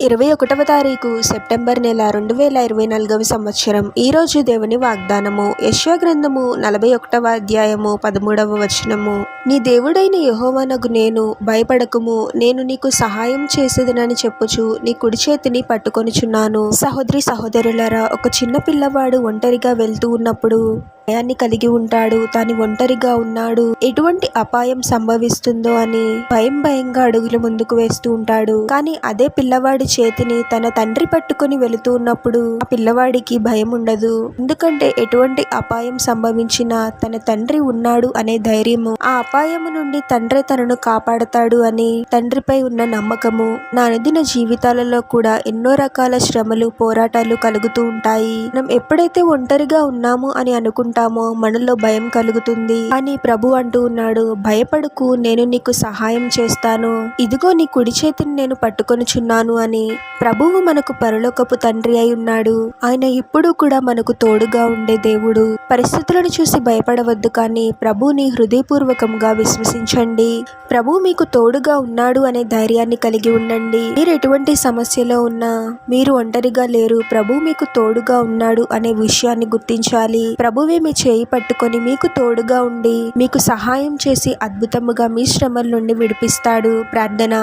ఇరవై ఒకటవ తారీఖు సెప్టెంబర్ నెల రెండు వేల ఇరవై నాలుగవ సంవత్సరం. ఈరోజు దేవుని వాగ్దానము. యశ్యా గ్రంథము నలభై ఒకటవ అధ్యాయము పదమూడవ వచనము. నీ దేవుడైన యహోవనగు నేను భయపడకుము. నేను నీకు సహాయం చేసేదనని చెప్పుచు నీ కుడి చేతిని పట్టుకొనిచున్నాను. సహోదరి సహోదరులరా ఒక చిన్న పిల్లవాడు ఒంటరిగా వెళ్తూ ఉన్నప్పుడు భయాన్ని కలిగి ఉంటాడు తాను ఒంటరిగా ఉన్నాడు. ఎటువంటి అపాయం సంభవిస్తుందో అని భయం భయంగా అడుగులు ముందుకు వేస్తూ ఉంటాడు. కానీ అదే పిల్లవాడి చేతిని తన తండ్రి పట్టుకొని వెళుతూ ఉన్నప్పుడు ఆ పిల్లవాడికి భయం ఉండదు. ఎందుకంటే ఎటువంటి అపాయం సంభవించినా తన తండ్రి ఉన్నాడు అనే ధైర్యము ఆ అపాయము నుండి తండ్రి తనను కాపాడతాడు అని తండ్రిపై ఉన్న నమ్మకము నా అనుదిన జీవితాలలో కూడా ఎన్నో రకాల శ్రమలు పోరాటాలు కలుగుతూ ఉంటాయి. మనం ఎప్పుడైతే ఒంటరిగా ఉన్నాము అని ఉంటామో మనలో భయం కలుగుతుంది అని ప్రభు అంటూ ఉన్నాడు. భయపడుకు నేను నీకు సహాయం చేస్తాను. ఇదిగో నీ కుడి చేతిని నేను పట్టుకొనుచున్నాను అని ప్రభువు మనకు పరలోకపు తండ్రి అయి ఉన్నాడు. ఆయన ఇప్పుడు కూడా మనకు తోడుగా ఉండే దేవుడు. పరిస్థితులను చూసి భయపడవద్దు కానీ ప్రభుని హృదయపూర్వకంగా విశ్వసించండి. ప్రభు మీకు తోడుగా ఉన్నాడు అనే ధైర్యాన్ని కలిగి ఉండండి. మీరు ఎటువంటి సమస్యలో ఉన్నా మీరు ఒంటరిగా లేరు. ప్రభు మీకు తోడుగా ఉన్నాడు అనే విషయాన్ని గుర్తించాలి. ప్రభువే మీ చేయి పట్టుకొని మీకు తోడుగా ఉండి మీకు సహాయం చేసి అద్భుతముగా మీ శ్రమల నుండి విడిపిస్తాడు. ప్రార్థన.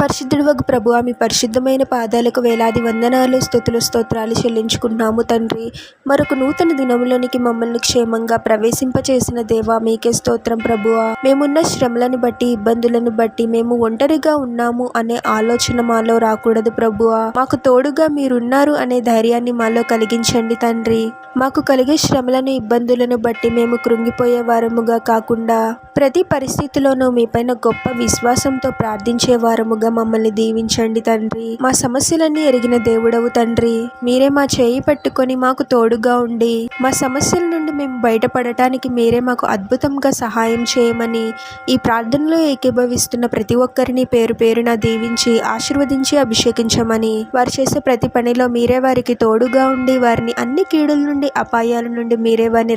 పరిశుద్ధుడు వగు ప్రభు మీ పరిశుద్ధమైన పాదాలకు వేలాది వందనాలు స్థుతులు స్తోత్రాలు చెల్లించుకుంటున్నాము తండ్రి. మరొక నూతన దినములోనికి మమ్మల్ని క్షేమంగా ప్రవేశింపచేసిన దేవా మీకే స్తోత్రం ప్రభువా మేమున్న శ్రమలను బట్టి ఇబ్బందులను బట్టి మేము ఒంటరిగా ఉన్నాము అనే ఆలోచన మాలో రాకూడదు ప్రభువా మాకు తోడుగా మీరున్నారు అనే ధైర్యాన్ని మాలో కలిగించండి తండ్రి. మాకు కలిగే శ్రమలను ఇబ్బంది ఇబ్బందులను బట్టి మేము కృంగిపోయేవారముగా కాకుండా ప్రతి పరిస్థితిలోనూ మీపైన గొప్ప విశ్వాసంతో ప్రార్థించేవారముగా మమ్మల్ని దీవించండి తండ్రి. మా సమస్యలన్నీ ఎరిగిన దేవుడవు తండ్రి. మీరే మా చేయి పట్టుకొని మాకు తోడుగా ఉండి మా సమస్యల నుండి మేము బయటపడటానికి మీరే మాకు అద్భుతంగా సహాయం చేయమని ఈ ప్రార్థనలో ఏకీభవిస్తున్న ప్రతి ఒక్కరిని పేరు పేరున దీవించి ఆశీర్వదించి అభిషేకించమని వారు చేసే ప్రతి పనిలో మీరే వారికి తోడుగా ఉండి వారిని అన్ని కీడుల నుండి అపాయాల నుండి మీరే వారిని